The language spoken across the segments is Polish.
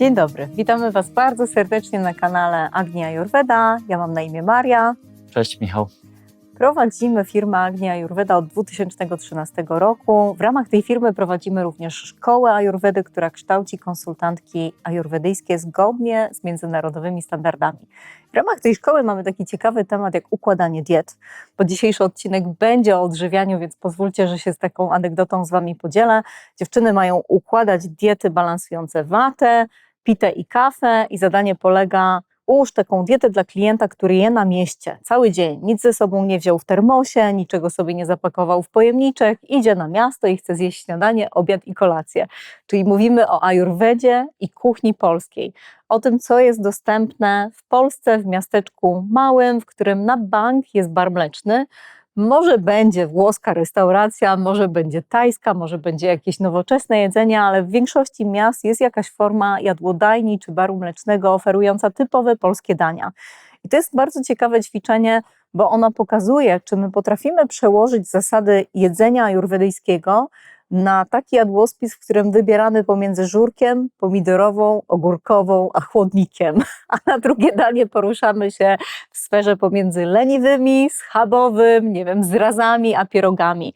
Dzień dobry, witamy Was bardzo serdecznie na kanale Agnia Ayurveda. Ja mam na imię Maria. Cześć Michał. Prowadzimy firmę Agnia Ayurveda od 2013 roku. W ramach tej firmy prowadzimy również szkołę Ayurvedy, która kształci konsultantki ajurwedyjskie zgodnie z międzynarodowymi standardami. W ramach tej szkoły mamy taki ciekawy temat jak układanie diet, bo dzisiejszy odcinek będzie o odżywianiu, więc pozwólcie, że się z taką anegdotą z Wami podzielę. Dziewczyny mają układać diety balansujące watę, pitę i kawę i zadanie polega ułóż taką dietę dla klienta, który je na mieście cały dzień, nic ze sobą nie wziął w termosie, niczego sobie nie zapakował w pojemniczek, idzie na miasto i chce zjeść śniadanie, obiad i kolację. Czyli mówimy o ajurwedzie i kuchni polskiej, o tym, co jest dostępne w Polsce, w miasteczku małym, w którym na bank jest bar mleczny, może będzie włoska restauracja, może będzie tajska, może będzie jakieś nowoczesne jedzenie, ale w większości miast jest jakaś forma jadłodajni czy baru mlecznego oferująca typowe polskie dania. I to jest bardzo ciekawe ćwiczenie, bo ono pokazuje, czy my potrafimy przełożyć zasady jedzenia ajurwedyjskiego na taki jadłospis, w którym wybieramy pomiędzy żurkiem, pomidorową, ogórkową, a chłodnikiem. A na drugie danie poruszamy się w sferze pomiędzy leniwymi, schabowym, nie wiem, zrazami, a pierogami.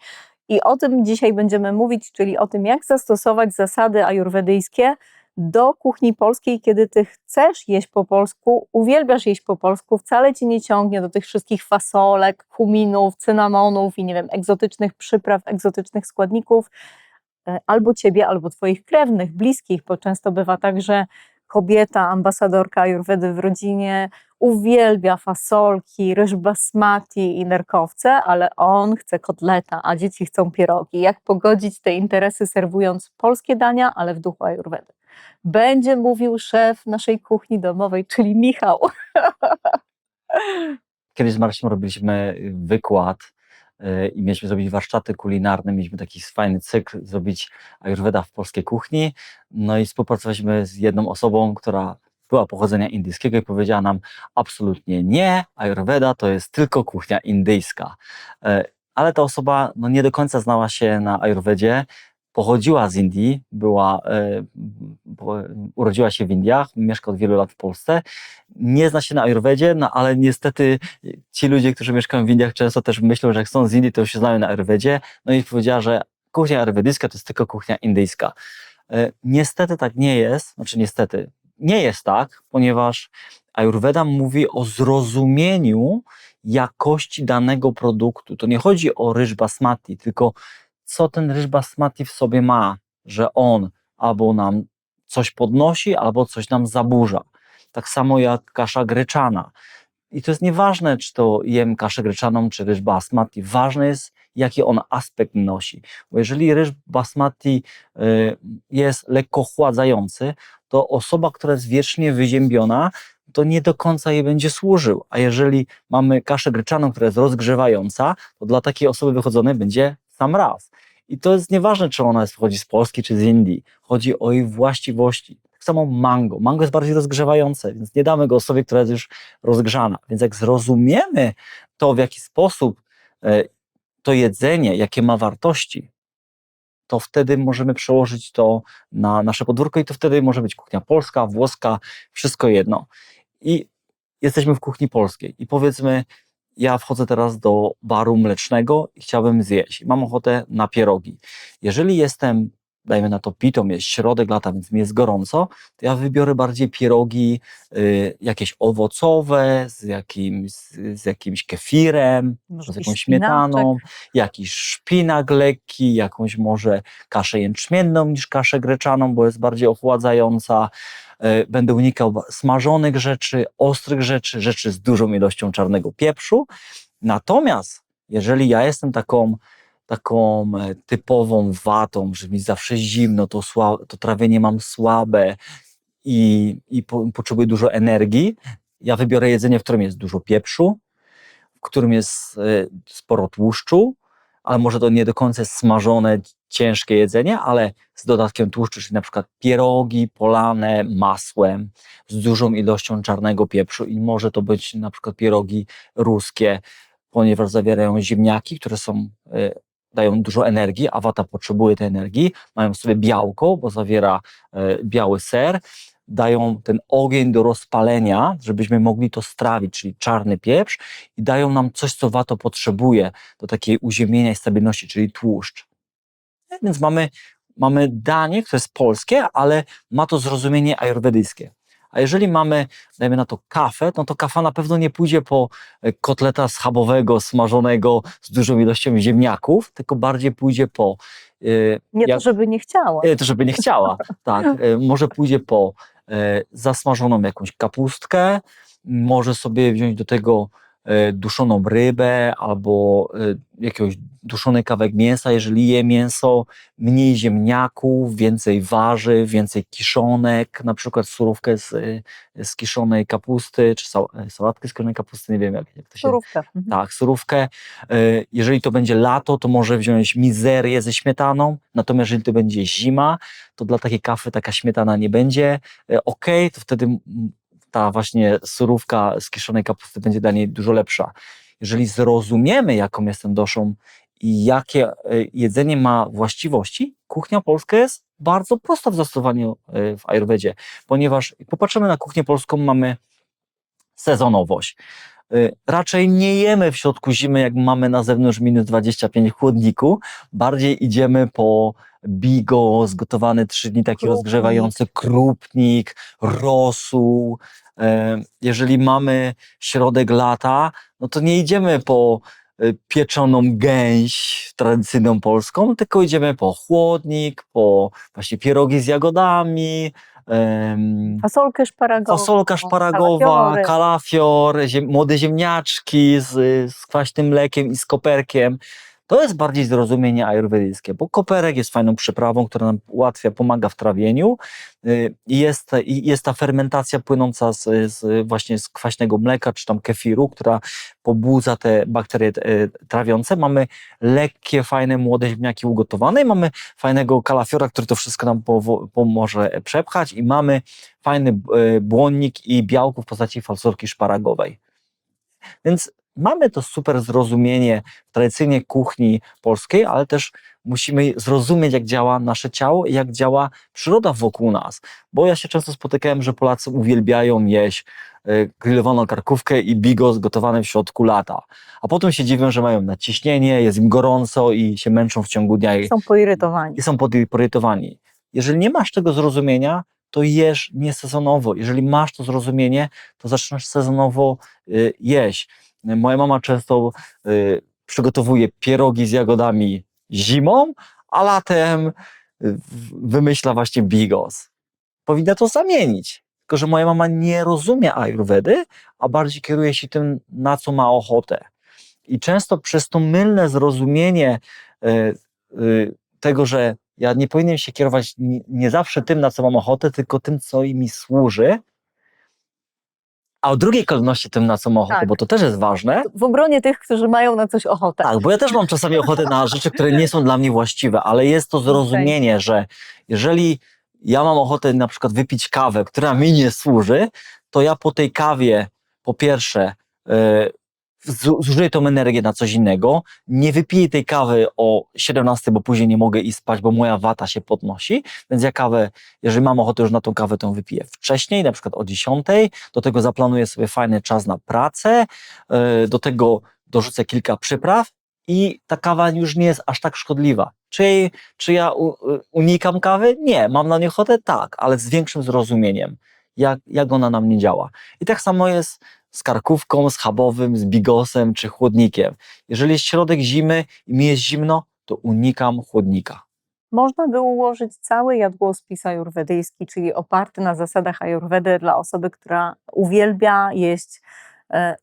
I o tym dzisiaj będziemy mówić, czyli o tym, jak zastosować zasady ajurwedyjskie do kuchni polskiej, kiedy ty chcesz jeść po polsku, uwielbiasz jeść po polsku, wcale ci nie ciągnie do tych wszystkich fasolek, kuminów, cynamonów i nie wiem, egzotycznych przypraw, egzotycznych składników, e, albo ciebie, albo twoich krewnych, bliskich, bo często bywa tak, że kobieta, ambasadorka Ayurvedy w rodzinie uwielbia fasolki, ryż basmati i nerkowce, ale on chce kotleta, a dzieci chcą pierogi. Jak pogodzić te interesy serwując polskie dania, ale w duchu Ayurvedy? Będzie mówił szef naszej kuchni domowej, czyli Michał. Kiedyś z Marciem robiliśmy wykład y, i mieliśmy zrobić warsztaty kulinarne, mieliśmy taki fajny cykl, zrobić Ayurveda w polskiej kuchni. No i współpracowaliśmy z jedną osobą, która była pochodzenia indyjskiego i powiedziała nam absolutnie nie, Ayurveda to jest tylko kuchnia indyjska. Y, ale ta osoba no, nie do końca znała się na Ayurvedzie, pochodziła z Indii, była, e, urodziła się w Indiach, mieszka od wielu lat w Polsce. Nie zna się na Ayurvedzie, no ale niestety ci ludzie, którzy mieszkają w Indiach, często też myślą, że jak są z Indii, to już się znają na Ayurvedzie. No i powiedziała, że kuchnia ayurwedyjska to jest tylko kuchnia indyjska. E, niestety tak nie jest, znaczy niestety, nie jest tak, ponieważ Ayurveda mówi o zrozumieniu jakości danego produktu. To nie chodzi o ryż basmati, tylko co ten ryż basmati w sobie ma, że on albo nam coś podnosi, albo coś nam zaburza. Tak samo jak kasza greczana. I to jest nieważne, czy to jem kaszę greczaną, czy ryż basmati. Ważne jest, jaki on aspekt nosi. Bo jeżeli ryż basmati y, jest lekko chładzający, to osoba, która jest wiecznie wyziębiona, to nie do końca jej będzie służył. A jeżeli mamy kaszę greczaną, która jest rozgrzewająca, to dla takiej osoby wychodzonej będzie sam raz. I to jest nieważne, czy ona pochodzi z Polski czy z Indii. Chodzi o jej właściwości. Tak samo mango. Mango jest bardziej rozgrzewające, więc nie damy go osobie, która jest już rozgrzana. Więc jak zrozumiemy to, w jaki sposób e, to jedzenie, jakie ma wartości, to wtedy możemy przełożyć to na nasze podwórko i to wtedy może być kuchnia polska, włoska, wszystko jedno. I jesteśmy w kuchni polskiej i powiedzmy, ja wchodzę teraz do baru mlecznego i chciałbym zjeść. Mam ochotę na pierogi. Jeżeli jestem, dajmy na to pitą, jest środek lata, więc mi jest gorąco, to ja wybiorę bardziej pierogi y, jakieś owocowe, z jakimś, z jakimś kefirem, Może z jakąś śmietaną, jakiś szpinak lekki, jakąś może kaszę jęczmienną niż kaszę greczaną, bo jest bardziej ochładzająca. E, będę unikał smażonych rzeczy, ostrych rzeczy, rzeczy z dużą ilością czarnego pieprzu. Natomiast jeżeli ja jestem taką, taką e, typową watą, że mi zawsze zimno, to, sła, to trawienie mam słabe i, i po, potrzebuję dużo energii, ja wybiorę jedzenie, w którym jest dużo pieprzu, w którym jest e, sporo tłuszczu, ale może to nie do końca jest smażone, ciężkie jedzenie, ale z dodatkiem tłuszczu, czyli na przykład pierogi polane masłem z dużą ilością czarnego pieprzu i może to być na przykład pierogi ruskie, ponieważ zawierają ziemniaki, które są, y, dają dużo energii, a wata potrzebuje tej energii, mają w sobie białko, bo zawiera y, biały ser, dają ten ogień do rozpalenia, żebyśmy mogli to strawić, czyli czarny pieprz i dają nam coś, co wato potrzebuje do takiej uziemienia i stabilności, czyli tłuszcz. Więc mamy, mamy danie, które jest polskie, ale ma to zrozumienie ajurwedyjskie. A jeżeli mamy, dajmy na to kawę, no to kawa na pewno nie pójdzie po e, kotleta schabowego, smażonego z dużą ilością ziemniaków, tylko bardziej pójdzie po. e, Nie jak- to, żeby nie chciała. E, To żeby nie chciała, tak. e, Może pójdzie po e, zasmażoną jakąś kapustkę, może sobie wziąć do tego e, duszoną rybę albo e, jakiegoś duszony kawałek mięsa, jeżeli je mięso, mniej ziemniaków, więcej warzyw, więcej kiszonek, na przykład surówkę z, e, z kiszonej kapusty, czy e, sałatkę z kiszonej kapusty, nie wiem jak, jak to się Surówka. Mhm. tak, surówkę. E, Jeżeli to będzie lato, to może wziąć mizerię ze śmietaną, natomiast jeżeli to będzie zima, to dla takiej kawy taka śmietana nie będzie ok, to wtedy ta właśnie surówka z kiszonej kapusty będzie dla niej dużo lepsza. Jeżeli zrozumiemy, jaką jest ten doszą i jakie e, jedzenie ma właściwości, kuchnia polska jest bardzo prosta w zastosowaniu e, w Ayurvedzie, ponieważ popatrzymy na kuchnię polską, mamy sezonowość. Y, Raczej nie jemy w środku zimy, jak mamy na zewnątrz minus 25 w chłodniku. Bardziej idziemy po bigo, zgotowany trzy dni, taki Krupnik. rozgrzewający krupnik, rosół. E, Jeżeli mamy środek lata, no to nie idziemy po y, pieczoną gęś tradycyjną polską, tylko idziemy po chłodnik, po właśnie pierogi z jagodami, Fasolkę szparagową. Fasolka szparagowa, kalafiory. kalafior, ziem, młode ziemniaczki z, z kwaśnym mlekiem i z koperkiem. To jest bardziej zrozumienie ajurwedyjskie, bo koperek jest fajną przyprawą, która nam ułatwia, pomaga w trawieniu y, jest, jest ta fermentacja płynąca z, z właśnie z kwaśnego mleka czy tam kefiru, która pobudza te bakterie e, trawiące. Mamy lekkie, fajne, młode ziemniaki ugotowane i mamy fajnego kalafiora, który to wszystko nam pomoże przepchać i mamy fajny e, błonnik i białko w postaci falsorki szparagowej. Więc mamy to super zrozumienie w tradycyjnej kuchni polskiej, ale też musimy zrozumieć, jak działa nasze ciało i jak działa przyroda wokół nas. Bo ja się często spotykałem, że Polacy uwielbiają jeść e, grillowaną karkówkę i bigos gotowane w środku lata. A potem się dziwią, że mają nadciśnienie, jest im gorąco i się męczą w ciągu dnia i, Są poirytowani. i są poirytowani. Jeżeli nie masz tego zrozumienia, to jesz niesezonowo. Jeżeli masz to zrozumienie, to zaczynasz sezonowo y, jeść. Moja mama często y, przygotowuje pierogi z jagodami zimą, a latem y, wymyśla właśnie bigos. Powinna to zamienić. Tylko, że moja mama nie rozumie ayurvedy, a bardziej kieruje się tym, na co ma ochotę. I często przez to mylne zrozumienie y, tego, że ja nie powinienem się kierować nie zawsze tym, na co mam ochotę, tylko tym, co mi służy, a o drugiej kolejności tym, na co mam ochotę, Tak. bo to też jest ważne. W obronie tych, którzy mają na coś ochotę. Tak, bo ja też mam czasami ochotę na rzeczy, które nie są dla mnie właściwe, ale jest to zrozumienie, że jeżeli ja mam ochotę na przykład wypić kawę, która mi nie służy, to ja po tej kawie, po pierwsze, e, zu- zużyję tą energię na coś innego, nie wypiję tej kawy o 17, bo później nie mogę iść spać, bo moja wata się podnosi, więc ja kawę, jeżeli mam ochotę już na tą kawę, to ją wypiję wcześniej, na przykład o 10, do tego zaplanuję sobie fajny czas na pracę, e, do tego dorzucę kilka przypraw i ta kawa już nie jest aż tak szkodliwa. Czy, czy ja unikam kawy? Nie. Mam na nie ochotę? Tak, ale z większym zrozumieniem, jak, jak ona na mnie działa. I tak samo jest z karkówką, z chabowym, z bigosem czy chłodnikiem. Jeżeli jest środek zimy i mi jest zimno, to unikam chłodnika. Można by ułożyć cały jadłospis ajurwedyjski, czyli oparty na zasadach ajurwedy dla osoby, która uwielbia jeść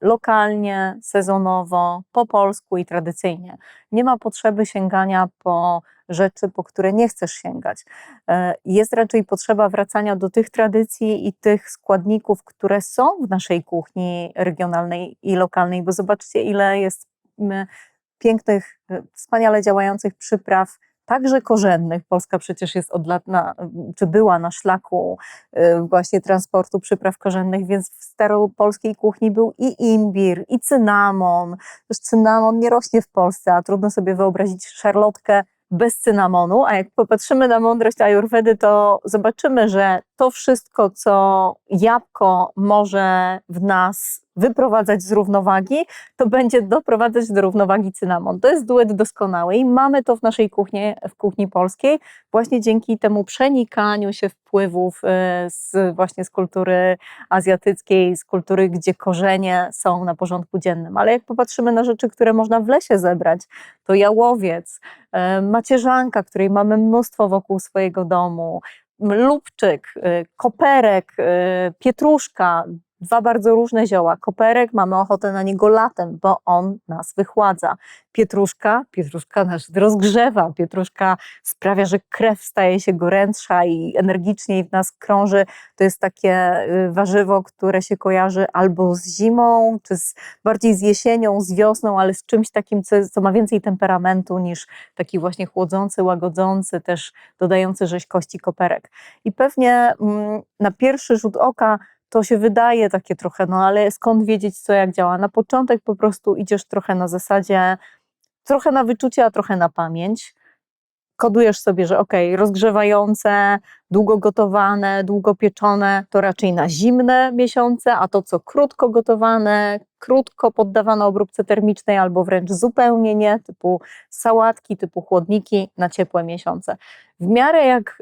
lokalnie, sezonowo, po polsku i tradycyjnie. Nie ma potrzeby sięgania po rzeczy, po które nie chcesz sięgać. E, Jest raczej potrzeba wracania do tych tradycji i tych składników, które są w naszej kuchni regionalnej i lokalnej, bo zobaczcie, ile jest mm, pięknych, e, wspaniale działających przypraw, także korzennych. Polska przecież jest od lat, na, czy była na szlaku y, właśnie transportu przypraw korzennych, więc w staropolskiej kuchni był i imbir, i cynamon. Cynamon nie rośnie w Polsce, a trudno sobie wyobrazić szarlotkę bez cynamonu, a jak popatrzymy na mądrość Ajurwedy, to zobaczymy, że to wszystko, co jabłko może w nas wyprowadzać z równowagi, to będzie doprowadzać do równowagi cynamon. To jest duet doskonały i mamy to w naszej kuchni, w kuchni polskiej, właśnie dzięki temu przenikaniu się wpływów e, z, właśnie z kultury azjatyckiej, z kultury, gdzie korzenie są na porządku dziennym. Ale jak popatrzymy na rzeczy, które można w lesie zebrać, to jałowiec, e, macierzanka, której mamy mnóstwo wokół swojego domu, lubczyk, e, koperek, pietruszka, dwa bardzo różne zioła. Koperek, mamy ochotę na niego latem, bo on nas wychładza. Pietruszka, pietruszka nas rozgrzewa, pietruszka sprawia, że krew staje się gorętsza i energiczniej w nas krąży. To jest takie y, warzywo, które się kojarzy albo z zimą, czy z, bardziej z jesienią, z wiosną, ale z czymś takim, co, co ma więcej temperamentu niż taki właśnie chłodzący, łagodzący, też dodający rzeźkości koperek. I pewnie mm, na pierwszy rzut oka to się wydaje takie trochę, no ale skąd wiedzieć, co jak działa? Na początek po prostu idziesz trochę na zasadzie, trochę na wyczucie, a trochę na pamięć. Kodujesz sobie, że ok, rozgrzewające, długo gotowane, długo pieczone, to raczej na zimne miesiące, a to co krótko gotowane, krótko poddawane obróbce termicznej albo wręcz zupełnie nie, typu sałatki, typu chłodniki na ciepłe miesiące. W miarę jak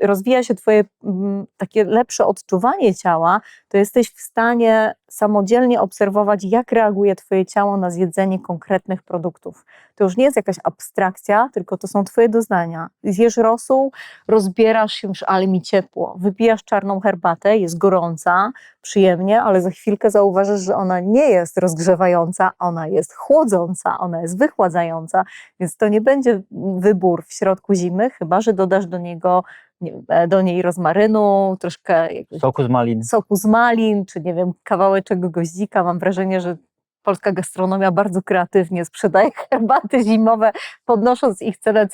y, rozwija się Twoje mm, takie lepsze odczuwanie ciała, to jesteś w stanie samodzielnie obserwować, jak reaguje Twoje ciało na zjedzenie konkretnych produktów. To już nie jest jakaś abstrakcja, tylko to są Twoje doznania. Zjesz rosół, rozbierasz się, już, ale mi ciepło. Wypijasz czarną herbatę, jest gorąca, przyjemnie, ale za chwilkę zauważysz, że ona nie jest rozgrzewająca, ona jest chłodząca, ona jest wychładzająca, więc to nie będzie wybór w środku zimy, chyba że dodasz do niego e, do niej rozmarynu, troszkę Soku z malin. soku z malin, czy nie wiem, kawałeczek goździka. Mam wrażenie, że polska gastronomia bardzo kreatywnie sprzedaje herbaty zimowe, podnosząc ich cenę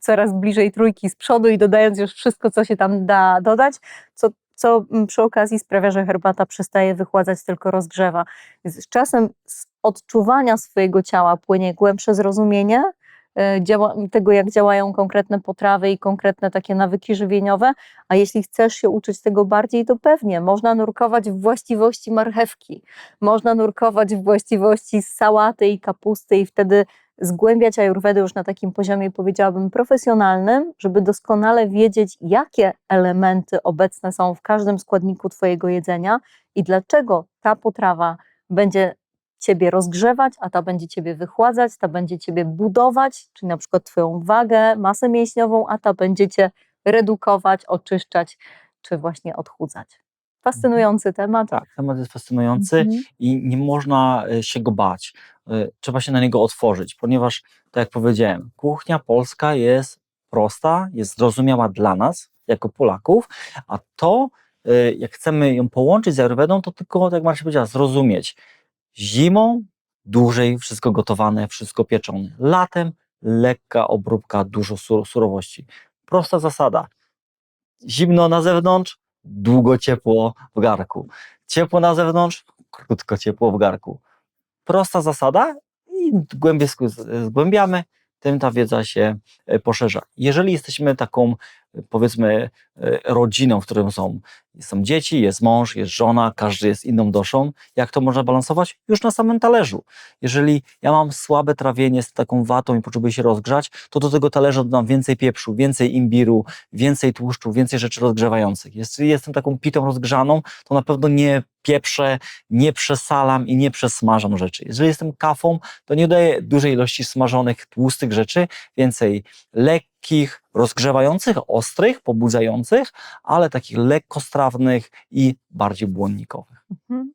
coraz, bliżej trójki z przodu i dodając już wszystko, co się tam da dodać, co, co mm, przy okazji sprawia, że herbata przestaje wychładzać, tylko rozgrzewa. Z czasem z odczuwania swojego ciała płynie głębsze zrozumienie, działa, tego, jak działają konkretne potrawy i konkretne takie nawyki żywieniowe, a jeśli chcesz się uczyć tego bardziej, to pewnie. Można nurkować w właściwości marchewki, można nurkować w właściwości sałaty i kapusty i wtedy zgłębiać ajurwedę już na takim poziomie, powiedziałabym, profesjonalnym, żeby doskonale wiedzieć, jakie elementy obecne są w każdym składniku Twojego jedzenia i dlaczego ta potrawa będzie Ciebie rozgrzewać, a ta będzie Ciebie wychładzać, ta będzie Ciebie budować, czyli na przykład Twoją wagę, masę mięśniową, a ta będzie Cię redukować, oczyszczać, czy właśnie odchudzać. Fascynujący temat. Tak, temat jest fascynujący Mhm. i nie można e, się go bać. E, Trzeba się na niego otworzyć, ponieważ, tak jak powiedziałem, kuchnia polska jest prosta, jest zrozumiała dla nas, jako Polaków, a to, e, jak chcemy ją połączyć z Ayurvedą, to tylko, tak jak Marcia powiedziała, zrozumieć. Zimą dłużej wszystko gotowane, wszystko pieczone. Latem lekka obróbka, dużo sur surowości. Prosta zasada. Zimno na zewnątrz, długo ciepło w garku. Ciepło na zewnątrz, krótko ciepło w garku. Prosta zasada i głębiej zgłębiamy, tym ta wiedza się e, poszerza. Jeżeli jesteśmy taką, powiedzmy, e, rodziną, w którym są, są dzieci, jest mąż, jest żona, każdy jest inną doszą, jak to można balansować? Już na samym talerzu. Jeżeli ja mam słabe trawienie z taką watą i potrzebuję się rozgrzać, to do tego talerza dodam więcej pieprzu, więcej imbiru, więcej tłuszczu, więcej rzeczy rozgrzewających. Jeżeli jestem taką pitą rozgrzaną, to na pewno nie pieprzę, nie przesalam i nie przesmażam rzeczy. Jeżeli jestem kafą, to nie daję dużej ilości smażonych, tłustych rzeczy, więcej lekkich, rozgrzewających, ostrych, pobudzających, ale takich lekkostrawnych i bardziej błonnikowych. Mhm.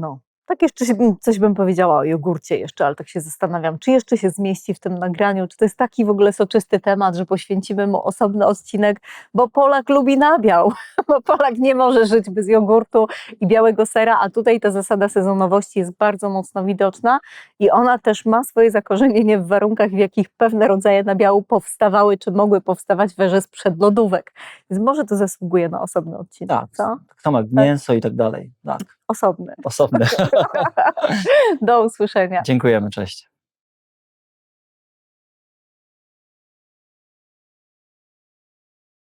No, tak jeszcze się, bym- coś bym powiedziała o jogurcie jeszcze, ale tak się zastanawiam, czy jeszcze się zmieści w tym nagraniu, czy to jest taki w ogóle soczysty temat, że poświęcimy mu osobny odcinek, bo Polak lubi nabiał, bo Polak nie może żyć bez jogurtu i białego sera, a tutaj ta zasada sezonowości jest bardzo mocno widoczna i ona też ma swoje zakorzenienie w warunkach, w jakich pewne rodzaje nabiału powstawały, czy mogły powstawać we sprzed lodówek. Więc może to zasługuje na osobny odcinek, Tak, co? tak samo jak mięso i tak dalej. Tak, Osobny. osobne. Do usłyszenia. Dziękujemy, cześć.